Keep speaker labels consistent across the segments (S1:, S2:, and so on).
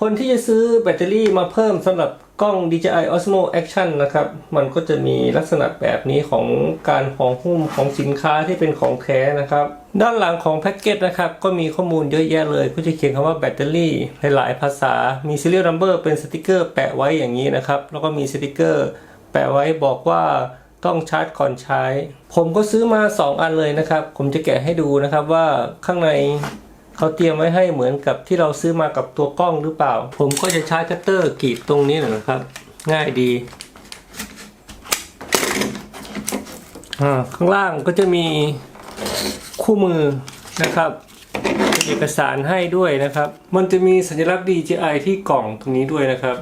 S1: คนที่จะซื้อแบตเตอรี่มาเพิ่มสำหรับกล้อง DJI Osmo Action นะครับ มันก็จะมีลักษณะแบบนี้ของการห่อหุ้มของสินค้าที่เป็นของแท้นะครับ ด้านหลังของแพ็กเกจนะครับ ก็มีข้อมูลเยอะแยะเลยก็จะเขียนคำว่าแบตเตอรี่หลายๆภาษา มี serial number เป็นสติกเกอร์แปะไว้อย่างนี้นะครับ แล้วก็มีสติกเกอร์แปะไว้บอกว่าต้องชาร์จก่อนใช้ ผมก็ซื้อมา 2 อันเลยนะครับ ผมจะแกะให้ดูนะครับว่าข้างใน เขาเตรียมไว้ให้เหมือนกับที่เราซื้อมากับตัวกล้องหรือเปล่า ผมก็จะใช้คัตเตอร์กรีดตรงนี้นะครับ ง่ายดีอ่าข้างล่างก็จะมีคู่มือนะครับมีเอกสารให้ด้วยนะครับ มันจะมีสัญลักษณ์ DJI ที่กล่องตรงนี้ด้วยนะครับ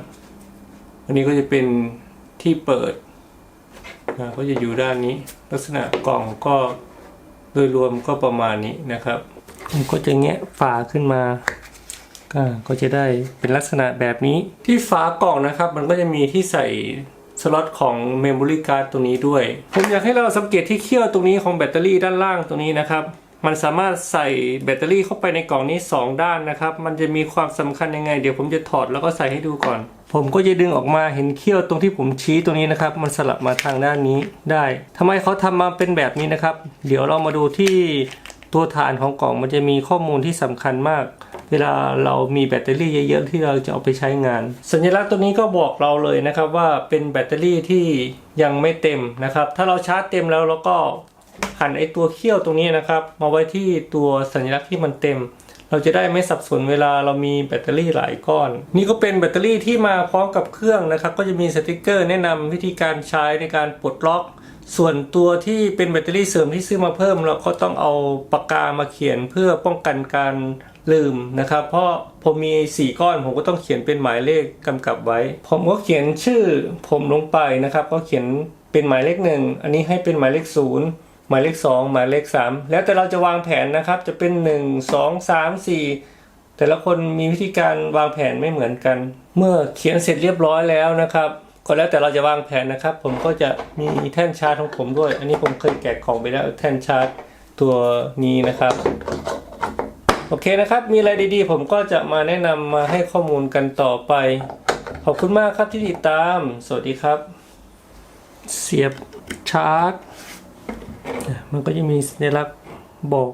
S1: อันนี้ก็จะเป็นที่เปิดอ่าก็จะอยู่ด้านนี้ ลักษณะกล่องก็ ดยรวมก็ประมาณนี้นะครับผมก็จะแงะฝาขึ้นมาก็จะได้เป็นลักษณะแบบนี้ ที่ฝากล่องนะครับ มันก็จะมีที่ใส่สล็อตของ Memory Card ตรงนี้ด้วย ผมอยากให้เราสังเกตที่เขี้ยวตรงนี้ของแบตเตอรี่ด้านล่างตรงนี้นะครับ มันสามารถใส่แบตเตอรี่เข้าไปในกล่องนี้ 2 ด้านนะครับ มันจะมีความสำคัญยังไง เดี๋ยวผมจะถอดแล้วก็ใส่ให้ดูก่อน ผมก็จะดึงออกมาเห็นเขี้ยวตรงที่ผมชี้ตรงนี้นะครับ มันสลับมาทางด้านนี้ได้ทำไมเขาทำมาเป็นแบบนี้นะครับ เดี๋ยวเรามาดูที่ตัวฐานของกล่องมันจะมีข้อมูลที่สำคัญมาก เวลาเรามีแบตเตอรี่เยอะๆที่เราจะเอาไปใช้งาน สัญลักษณ์ตัวนี้ก็บอกเราเลยนะครับว่าเป็นแบตเตอรี่ที่ยังไม่เต็มนะครับ ถ้าเราชาร์จเต็มแล้วเราก็ หันไอตัวเขี้ยวตรงนี้นะครับ มาไว้ที่ตัวสัญลักษณ์ที่มันเต็ม เราจะได้ไม่สับสนเวลาเรามีแบตเตอรี่หลายก้อน นี่ก็เป็นแบตเตอรี่ที่มาพร้อมกับเครื่องนะครับ ก็จะมีสติกเกอร์แนะนำวิธีการใช้ในการปลดล็อก ส่วนตัวที่เป็นแบตเตอรี่เสริมที่ซื้อมาเพิ่ม เราก็ต้องเอาปากกามาเขียนเพื่อป้องกันการลืมนะครับ เพราะผมมี 4 ก้อนผมก็ต้องเขียนเป็นหมายเลขกำกับไว้ ผมก็เขียนชื่อผมลงไปนะครับ ก็เขียนเป็นหมายเลขหนึ่งอันนี้ให้เป็นหมายเลขศูนย์ หมายเลขสองหมายเลขสามแล้วแต่เราจะวางแผนนะครับ จะเป็นหนึ่งสองสามสี่แต่ละคนมีวิธีการวางแผนไม่เหมือนกัน เมื่อเขียนเสร็จเรียบร้อยแล้วนะครับก็แล้วแต่เราจะวางแผนนะครับ ผมก็จะมีแท่นชาร์จของผมด้วย อันนี้ผมเคยแกะกล่องไปแล้วแท่นชาร์จตัวนี้นะครับ โอเคนะครับ มีอะไรดีๆ ผมก็จะมาแนะนำมาให้ข้อมูลกันต่อไป ขอบคุณมากครับที่ติดตาม สวัสดีครับ เสียบชาร์จ มันก็จะมีสัญลักษณ์บอก